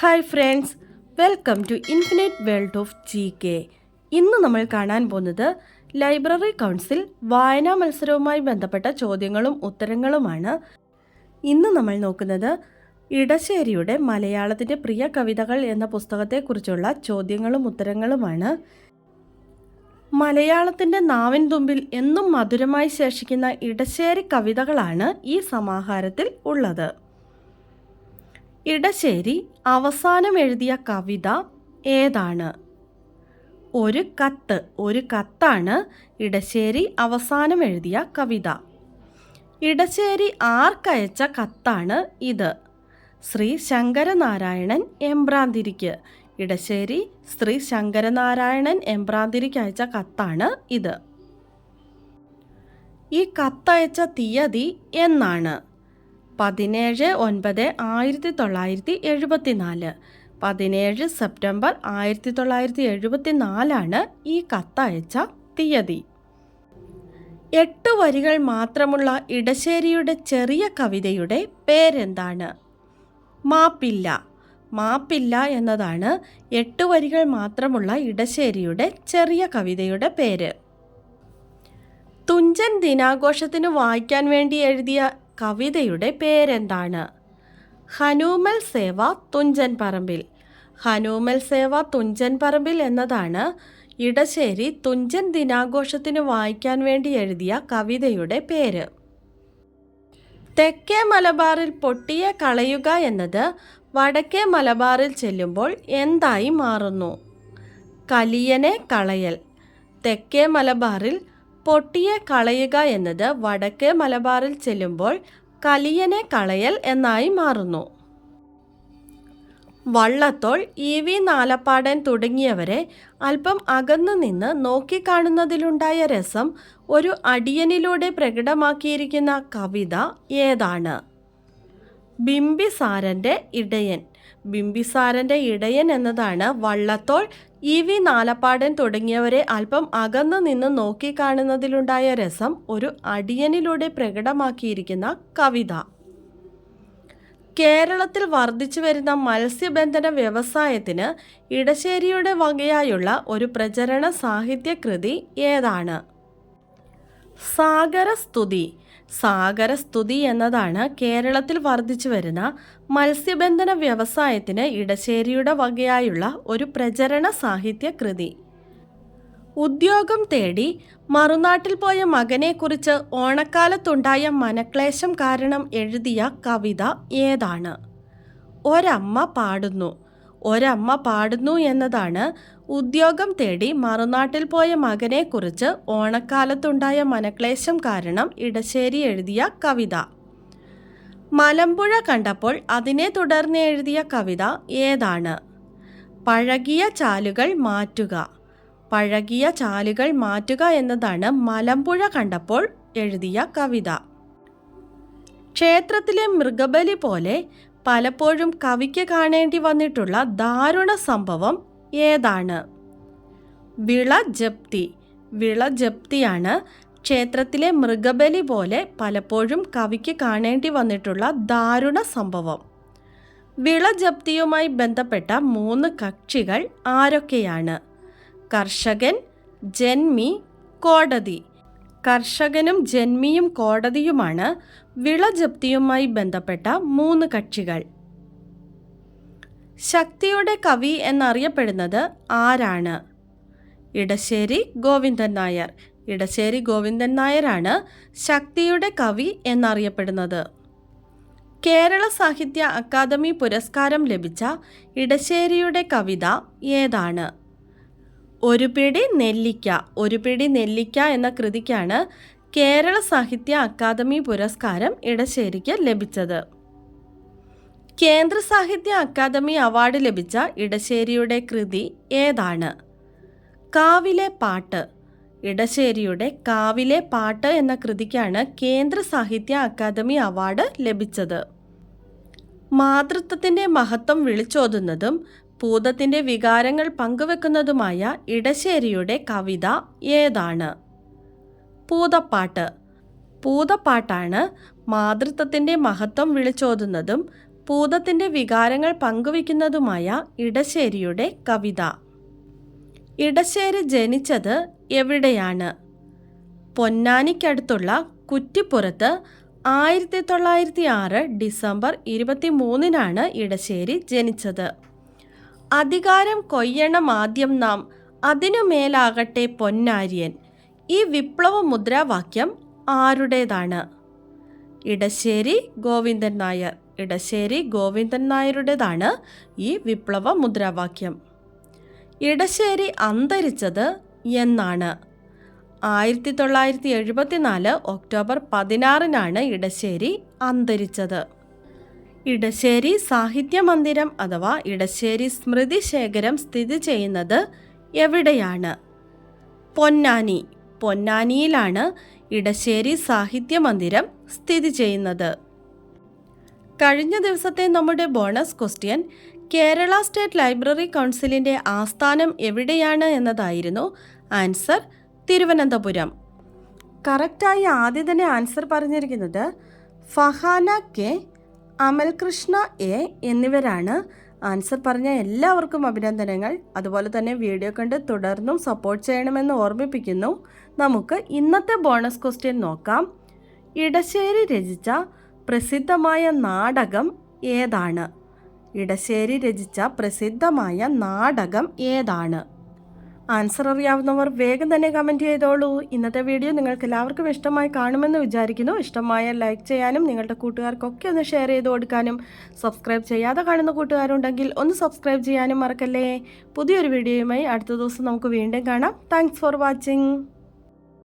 Hi friends welcome to infinite world of G K ഇന്ന് നമ്മൾ കാണാൻ പോകുന്നത് ലൈബ്രറി കൗൺസിൽ വായനാ മത്സരവുമായി ബന്ധപ്പെട്ട ചോദ്യങ്ങളും ഉത്തരങ്ങളുമാണ്. ഇന്ന് നമ്മൾ നോക്കുന്നത് ഇടശ്ശേരിയുടെ മലയാളത്തിന്റെ പ്രിയ കവിതകൾ എന്ന പുസ്തകത്തെക്കുറിച്ചുള്ള ചോദ്യങ്ങളും ഉത്തരങ്ങളുമാണ്. മലയാളത്തിന്റെ നാവിൻ തുമ്പിൽ എന്നും മധുരമായി ശേഷിക്കുന്ന ഇടശ്ശേരി കവിതകളാണ് ഈ സമാഹാരത്തിൽ ഉള്ളത്. ഇടശ്ശേരി അവസാനം എഴുതിയ കവിത ഏതാണ്? ഒരു കത്ത് ഒരു കത്താണ് ഇടശ്ശേരി അവസാനം എഴുതിയ കവിത. ഇടശ്ശേരി ആർക്കയച്ച കത്താണ് ഇത്. ശ്രീ ശങ്കരനാരായണൻ എമ്പ്രാന്തിരിക്ക്. ഇടശ്ശേരി ശ്രീ ശങ്കരനാരായണൻ എമ്പ്രാന്തിരിക്ക് അയച്ച കത്താണ് ഇത്. ഈ കത്തയച്ച തീയതി എന്നാണ്. പതിനേഴ് ഒൻപത് ആയിരത്തി തൊള്ളായിരത്തി എഴുപത്തി നാല് പതിനേഴ് സെപ്റ്റംബർ ആയിരത്തി തൊള്ളായിരത്തി എഴുപത്തി നാലാണ് ഈ കത്തയച്ച തീയതി. എട്ട് വരികൾ മാത്രമുള്ള ഇടശ്ശേരിയുടെ ചെറിയ കവിതയുടെ പേരെന്താണ്? മാപ്പില്ല. മാപ്പില്ല എന്നതാണ് എട്ട് വരികൾ മാത്രമുള്ള ഇടശ്ശേരിയുടെ ചെറിയ കവിതയുടെ പേര്. തുഞ്ചൻ ദിനാഘോഷത്തിന് വായിക്കാൻ വേണ്ടി എഴുതിയ കവിതയുടെ പേരെന്താണ്? ഹനൂമൽ സേവ തുഞ്ചൻ പറമ്പിൽ. ഹനൂമൽ സേവ തുഞ്ചൻ പറമ്പിൽ എന്നതാണ് ഇടശ്ശേരി തുഞ്ചൻ ദിനാഘോഷത്തിന് വായിക്കാൻ വേണ്ടി എഴുതിയ കവിതയുടെ പേര്. തെക്കേ മലബാറിൽ പൊട്ടിയെ കളയുക എന്നത് വടക്കേ മലബാറിൽ ചെല്ലുമ്പോൾ എന്തായി മാറുന്നു? കലിയനെ കളയൽ. തെക്കേ മലബാറിൽ പൊട്ടിയെ കളയുക എന്നത് വടക്കേ മലബാറിൽ ചെല്ലുമ്പോൾ കലിയനെ കളയൽ എന്നായി മാറുന്നു. വള്ളത്തോൾ ഇ വി നാലപ്പാടൻ തുടങ്ങിയവരെ അല്പം അകന്നു നിന്ന് നോക്കിക്കാണുന്നതിലുണ്ടായ രസം ഒരു അടിയനിലൂടെ പ്രകടമാക്കിയിരിക്കുന്ന കവിത ഏതാണ്? ബിംബിസാരന്റെ ഇടയൻ. ബിംബിസാരന്റെ ഇടയൻ എന്നതാണ് വള്ളത്തോൾ. ഇ വി നാലപ്പാടൻ തുടങ്ങിയവരെ അല്പം അകന്നു നിന്ന് നോക്കിക്കാണുന്നതിലുണ്ടായ രസം ഒരു അടിയനിലൂടെ പ്രകടമാക്കിയിരിക്കുന്ന കവിത. കേരളത്തിൽ വർദ്ധിച്ചു വരുന്ന മത്സ്യബന്ധന വ്യവസായത്തിന് ഇടശ്ശേരിയുടെ വകയായുള്ള ഒരു പ്രചരണ സാഹിത്യകൃതി ഏതാണ്? സാഗരസ്തുതി. സാഗരസ്തുതി എന്നതാണ് കേരളത്തിൽ വർദ്ധിച്ചു വരുന്ന മത്സ്യബന്ധന വ്യവസായത്തിന് ഇടശ്ശേരിയുടെ വകയായുള്ള ഒരു പ്രചരണ സാഹിത്യ കൃതി. ഉദ്യോഗം തേടി മറുനാട്ടിൽ പോയ മകനെക്കുറിച്ച് ഓണക്കാലത്തുണ്ടായ മനക്ലേശം കാരണം എഴുതിയ കവിത ഏതാണ്? ഒരമ്മ പാടുന്നു. ഒരമ്മ പാടുന്നു എന്നതാണ് ഉദ്യോഗം തേടി മറുനാട്ടിൽ പോയ മകനെക്കുറിച്ച് ഓണക്കാലത്തുണ്ടായ മനക്ലേശം കാരണം ഇടശ്ശേരി എഴുതിയ കവിത. മലമ്പുഴ കണ്ടപ്പോൾ അതിനെ തുടർന്ന് എഴുതിയ കവിത ഏതാണ്? പഴകിയ ചാലുകൾ മാറ്റുക. പഴകിയ ചാലുകൾ മാറ്റുക എന്നതാണ് മലമ്പുഴ കണ്ടപ്പോൾ എഴുതിയ കവിത. ക്ഷേത്രത്തിലെ മൃഗബലി പോലെ പലപ്പോഴും കവിക്ക് കാണേണ്ടി വന്നിട്ടുള്ള ദാരുണ സംഭവം ഏതാണ്? വിള ജപ്തി വിള ജപ്തിയാണ് ക്ഷേത്രത്തിലെ മൃഗബലി പോലെ പലപ്പോഴും കവിക്ക് കാണേണ്ടി വന്നിട്ടുള്ള ദാരുണ സംഭവം. വിള ജപ്തിയുമായി ബന്ധപ്പെട്ട മൂന്ന് കക്ഷികൾ ആരൊക്കെയാണ്? കർഷകൻ ജന്മി കോടതി. കർഷകനും ജന്മിയും കോടതിയുമാണ് വിള ജപ്തിയുമായി ബന്ധപ്പെട്ട മൂന്ന് കക്ഷികൾ. ശക്തിയുടെ കവി എന്നറിയപ്പെടുന്നത് ആരാണ്? ഇടശ്ശേരി ഗോവിന്ദൻ നായർ. ഇടശ്ശേരി ഗോവിന്ദൻ നായരാണ് ശക്തിയുടെ കവി എന്നറിയപ്പെടുന്നത്. കേരള സാഹിത്യ അക്കാദമി പുരസ്കാരം ലഭിച്ച ഇടശ്ശേരിയുടെ കവിത ഏതാണ്? ഒരു പിടി നെല്ലിക്ക. ഒരു പിടി നെല്ലിക്ക എന്ന കൃതിക്കാണ് കേരള സാഹിത്യ അക്കാദമി പുരസ്കാരം ഇടശ്ശേരിക്ക് ലഭിച്ചത്. കേന്ദ്ര സാഹിത്യ അക്കാദമി അവാർഡ് ലഭിച്ച ഇടശ്ശേരിയുടെ കൃതി ഏതാണ്? കാവിലെ പാട്ട്. ഇടശ്ശേരിയുടെ കാവിലെ പാട്ട് എന്ന കൃതിക്കാണ് കേന്ദ്ര സാഹിത്യ അക്കാദമി അവാർഡ് ലഭിച്ചത്. മാതൃത്വത്തിന്റെ മഹത്വം വിളിച്ചോതുന്നതും ഭൂതത്തിന്റെ വികാരങ്ങൾ പങ്കുവെക്കുന്നതുമായ ഇടശ്ശേരിയുടെ കവിത ഏതാണ്? പൂതപ്പാട്ട് പൂതപ്പാട്ടാണ് മാതൃത്വത്തിന്റെ മഹത്വം വിളിച്ചോതുന്നതും പൂതത്തിന്റെ വികാരങ്ങൾ പങ്കുവയ്ക്കുന്നതുമായ ഇടശ്ശേരിയുടെ കവിത. ഇടശ്ശേരി ജനിച്ചത് എവിടെയാണ്? പൊന്നാനിക്കടുത്തുള്ള കുറ്റിപ്പുറത്ത് ആയിരത്തി തൊള്ളായിരത്തി ആറ് ഡിസംബർ ഇരുപത്തി മൂന്നിനാണ് ഇടശ്ശേരി ജനിച്ചത്. അധികാരം കൊയ്യണം ആദ്യം നാം അതിനു മേലാകട്ടെ പൊന്നാര്യൻ. ഈ വിപ്ലവ മുദ്രാവാക്യം ആരുടേതാണ്? ഇടശ്ശേരി ഗോവിന്ദൻ നായർ. ഇടശ്ശേരി ഗോവിന്ദൻ നായരുടേതാണ് ഈ വിപ്ലവ മുദ്രാവാക്യം ഇടശ്ശേരി അന്തരിച്ചത് എന്നാണ്. ആയിരത്തി തൊള്ളായിരത്തി എഴുപത്തിനാല് ഒക്ടോബർ പതിനാറിനാണ് ഇടശ്ശേരി അന്തരിച്ചത്. ഇടശ്ശേരി സാഹിത്യ മന്ദിരം അഥവാ ഇടശ്ശേരി സ്മൃതി ശേഖരം സ്ഥിതി ചെയ്യുന്നത് എവിടെയാണ്? പൊന്നാനി. പൊന്നാനിയിലാണ് ഇടശ്ശേരി സാഹിത്യ മന്ദിരം സ്ഥിതി ചെയ്യുന്നത്. കഴിഞ്ഞ ദിവസത്തെ നമ്മുടെ bonus question Kerala state library കൗൺസിലിന്റെ ആസ്ഥാനം എവിടെയാണ് എന്നതായിരുന്നു ആൻസർ തിരുവനന്തപുരം. കറക്റ്റായി ആദ്യം തന്നെ ആൻസർ പറഞ്ഞിരിക്കുന്നത് ഫഹാന കെ അമൽകൃഷ്ണ എ എന്നിവരാണ്. ആൻസർ പറഞ്ഞ എല്ലാവർക്കും അഭിനന്ദനങ്ങൾ. അതുപോലെ തന്നെ വീഡിയോ കണ്ട് തുടർന്നും സപ്പോർട്ട് ചെയ്യണമെന്ന് ഓർമ്മിപ്പിക്കുന്നു. നമുക്ക് ഇന്നത്തെ ബോണസ് ക്വസ്റ്റ്യൻ നോക്കാം. ഇടശ്ശേരി രചിച്ച പ്രസിദ്ധമായ നാടകം ഏതാണ്? ഇടശ്ശേരി രചിച്ച പ്രസിദ്ധമായ നാടകം ഏതാണ്? ആൻസർ അറിയാവുന്നവർ വേഗം തന്നെ കമന്റ് ചെയ്തോളൂ. ഇന്നത്തെ വീഡിയോ നിങ്ങൾക്ക് എല്ലാവർക്കും ഇഷ്ടമായി കാണുമെന്ന് വിചാരിക്കുന്നു. ഇഷ്ടമായ ലൈക്ക് ചെയ്യാനും നിങ്ങളുടെ കൂട്ടുകാർക്കൊക്കെ ഒന്ന് ഷെയർ ചെയ്ത് കൊടുക്കാനും. സബ്സ്ക്രൈബ് ചെയ്യാതെ കാണുന്ന കൂട്ടുകാരുണ്ടെങ്കിൽ ഒന്ന് സബ്സ്ക്രൈബ് ചെയ്യാനും മറക്കല്ലേ. പുതിയൊരു വീഡിയോയുമായി അടുത്ത ദിവസം നമുക്ക് വീണ്ടും കാണാം. Thanks for watching